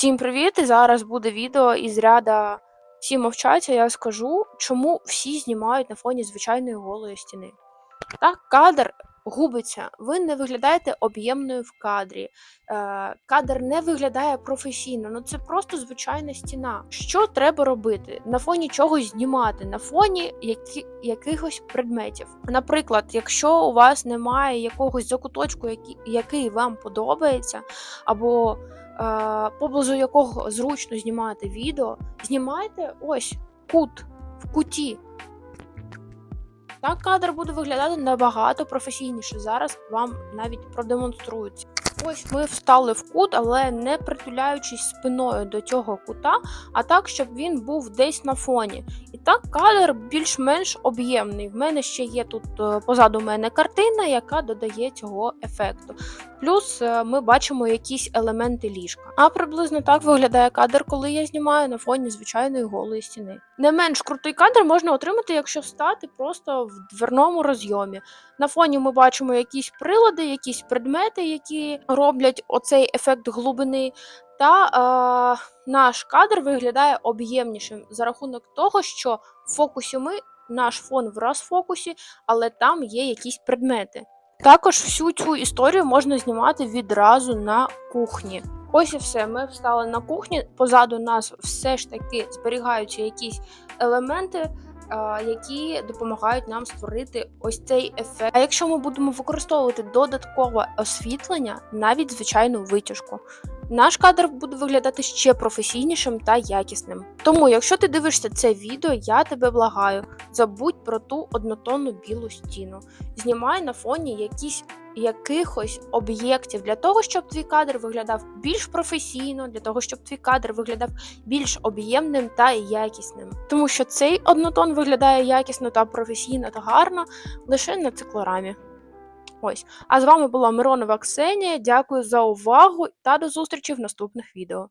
Всім привіт! І зараз буде відео із ряда всі мовчать, а я скажу, чому всі знімають на фоні звичайної голої стіни. Так, кадр губиться, ви не виглядаєте об'ємною в кадрі. Е, кадр не виглядає професійно, ну це просто звичайна стіна. Що треба робити? На фоні чогось знімати, на фоні які, якихось предметів. Наприклад, якщо у вас немає якогось закуточку, який, який вам подобається, або е, поблизу якого зручно знімати відео, знімайте ось кут в куті. Так кадр буде виглядати набагато професійніше. Зараз вам навіть продемонструють. Ось ми встали в кут, але не притуляючись спиною до цього кута, а так, щоб він був десь на фоні. І так кадр більш-менш об'ємний. В мене ще є тут е, позаду мене картина, яка додає цього ефекту. Плюс е, ми бачимо якісь елементи ліжка. А приблизно так виглядає кадр, коли я знімаю на фоні звичайної голої стіни. Не менш крутий кадр можна отримати, якщо стати просто в дверному розйомі. На фоні ми бачимо якісь прилади, якісь предмети, які роблять оцей ефект глибини. Та е, наш кадр виглядає об'ємнішим за рахунок того, що в фокусі ми наш фон в розфокусі, але там є якісь предмети. Також всю цю історію можна знімати відразу на кухні. Ось і все. Ми встали на кухні. Позаду нас все ж таки зберігаються якісь елементи, які допомагають нам створити ось цей ефект. А якщо ми будемо використовувати додаткове освітлення, навіть звичайну витяжку, наш кадр буде виглядати ще професійнішим та якісним. Тому, якщо ти дивишся це відео, я тебе благаю, забудь про ту однотонну білу стіну. Знімай на фоні якісь якихось об'єктів для того, щоб твій кадр виглядав більш професійно, для того, щоб твій кадр виглядав більш об'ємним та якісним. Тому що цей однотон виглядає якісно та професійно та гарно лише на циклорамі. Ось. А з вами була Миронова Ксенія. Дякую за увагу та до зустрічі в наступних відео.